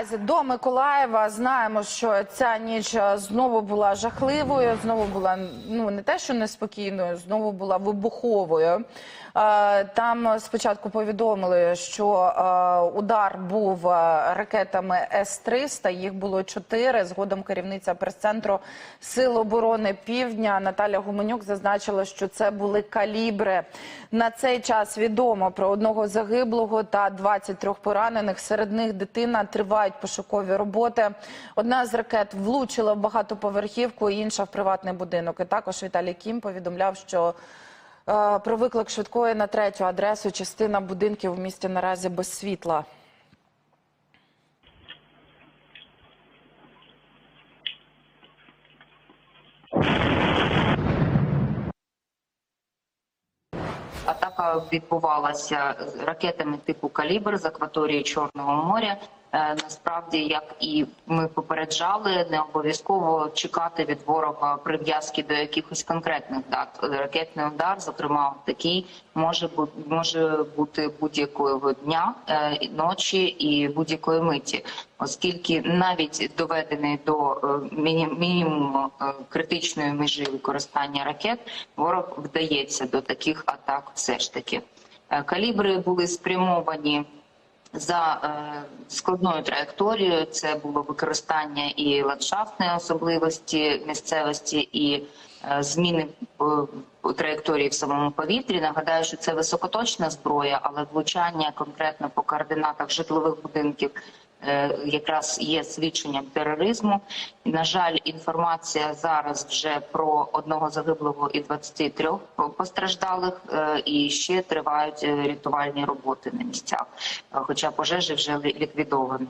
наразі до Миколаєва знаємо, що ця ніч е, знову була жахливою, знову була ну не те, що неспокійною, знову була вибуховою. Е, Там спочатку повідомили, що е, удар був ракетами С-300, їх було чотири. Згодом керівниця прес-центру Сил оборони Півдня Наталя Гуменюк зазначила, що це були калібри. На цей час відомо про одного загиблого та 23 поранених. Серед них дитина тривають пошукові роботи. Одна з ракет влучила в багатоповерхівку, інша в приватний будинок. І також Віталій Кім повідомляв, що е, про виклик швидкої на третю адресу частина будинків в місті наразі без світла. Атака відбувалася ракетами типу калібр з акваторії Чорного моря. Е, Насправді, як і ми попереджали, не обов'язково чекати від ворога прив'язки до якихось конкретних дат. Ракетний удар, зокрема, такий може бути може бути будь-якого дня, е, ночі і будь-якої миті, оскільки навіть доведений до е, мінімуму критичної межі використання ракет, ворог вдається до таких атак. Все ж таки, калібри були спрямовані за е, складною траєкторією. Це було використання і ландшафтної особливості місцевості, і е, зміни е, траєкторії в самому повітрі. Нагадаю, що це високоточна зброя, але влучання конкретно по координатах житлових будинків. Е, Якраз є свідченням тероризму. На жаль, інформація зараз вже про одного загиблого і 23 постраждалих, е, і ще тривають е, рятувальні роботи на місцях. Хоча пожежі вже лі- ліквідовано.